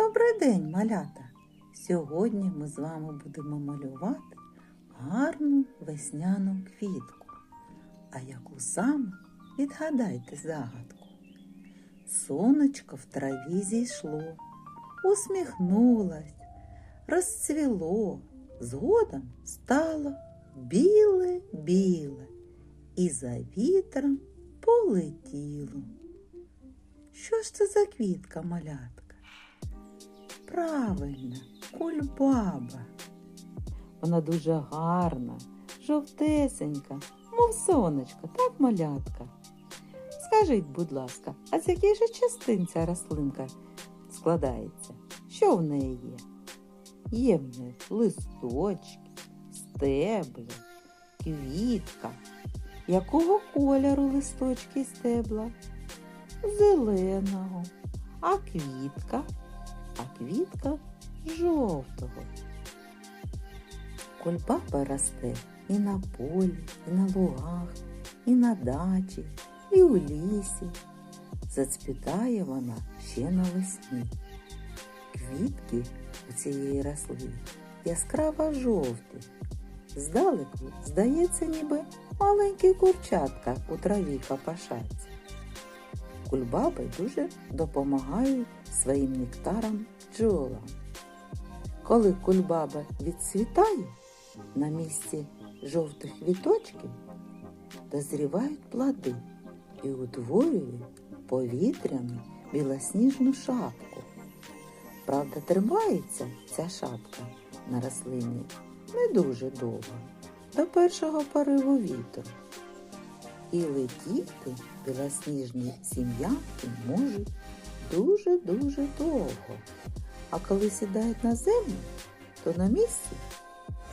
Добрий день, малята! Сьогодні ми з вами будемо малювати гарну весняну квітку. А яку саме відгадайте загадку. Сонечко в траві зійшло, усміхнулось, розцвіло, згодом стало біле-біле і за вітром полетіло. Що ж це за квітка, малятка? Правильно, кульбаба. Вона дуже гарна, жовтесенька, мов сонечко, так малятка. Скажіть, будь ласка, а з яких же частин ця рослинка складається? Що в неї є? Є в неї листочки, стебли, квітка. Якого кольору листочки стебла? Зеленого. А квітка? А квітка жовтого. Кульбаба росте і на полі, і на лугах, і на дачі, і у лісі. Зацвітає вона ще навесні. Квітки у цієї рослини яскраво жовті. Здалеку здається, ніби маленькі курчатка у траві копошаться. Кульбаби дуже допомагають своїм нектарам бджолам. Коли кульбаба відцвітає, на місці жовтих квіточків дозрівають плоди і утворюють повітряну білосніжну шапку. Правда, тримається ця шапка на рослині не дуже довго, до першого пориву вітру. І летіти білосніжні сім'янки можуть дуже-дуже довго. А коли сідають на землю, то на місці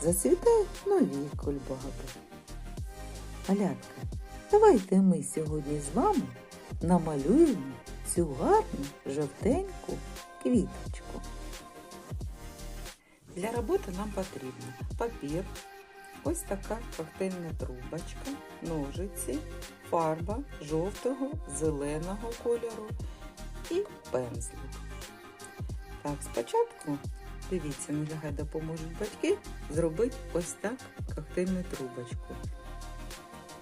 зацвітають нові кульбаби. Малятка, давайте ми сьогодні з вами намалюємо цю гарну жовтеньку квіточку. Для роботи нам потрібно папір, ось така коктейльна трубочка, ножиці, фарба жовтого, зеленого кольору і пензлик. Так, спочатку, дивіться, нехай допоможуть батьки зробити ось так коктейльну трубочку.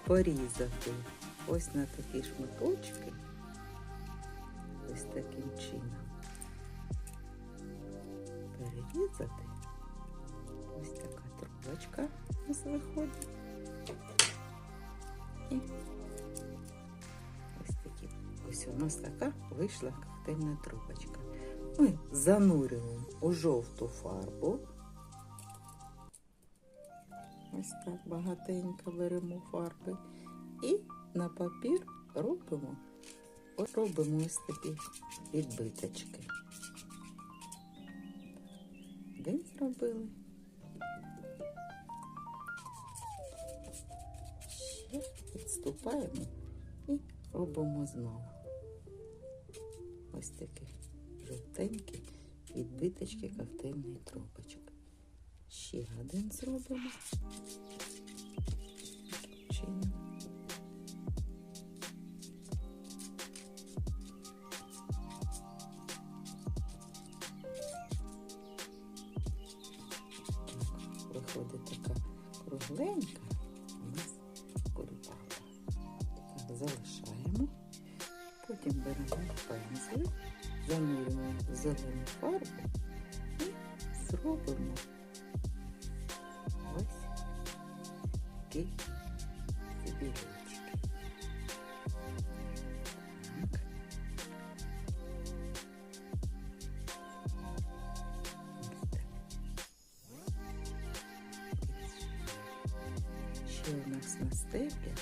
Порізати ось на такі шматочки, ось таким чином. Перерізати. Ось така трубочка у нас виходить. І. Ось у нас така вийшла коктейльна трубочка. Ми занурюємо у жовту фарбу. Ось так багатенько беремо фарби. І на папір робимо, робимо ось такі відбиточки. Один зробили. Ще відступаємо і робимо знову. Такі жовтенькі відбиточки коктейльної трубочок. Ще один зробимо. Виходить така кругленька у нас кульбаба. Так, залишаємо. Потім беремо пензлик, занурюємо зелену фарбу і зробимо ось такі білочки. Ще у нас на стеблі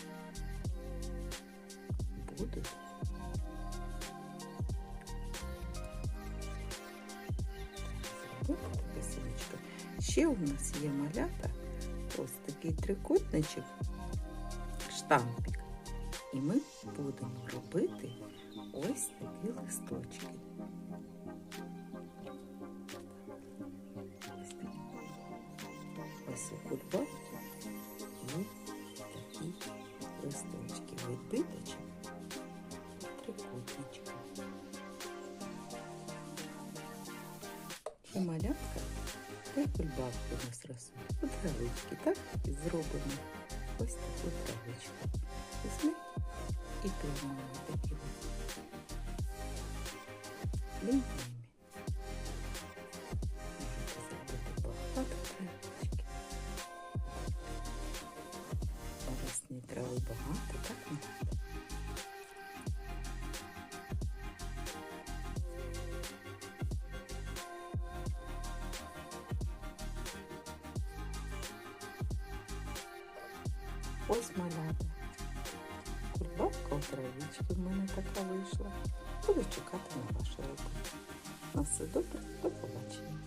будуть Ще у нас є малята, ось такий трикутничок, штампик. І ми будемо робити ось такі листочки. Ось такі. Ось у та й кульбабки у нас ростуть. От травички, так? Зробимо ось таку травичку. Візьми і приймаємо такі ось Ось малята. Кульбабка у в мене така вийшла. Буду чекати на вашу руку. На все добре, до побачення.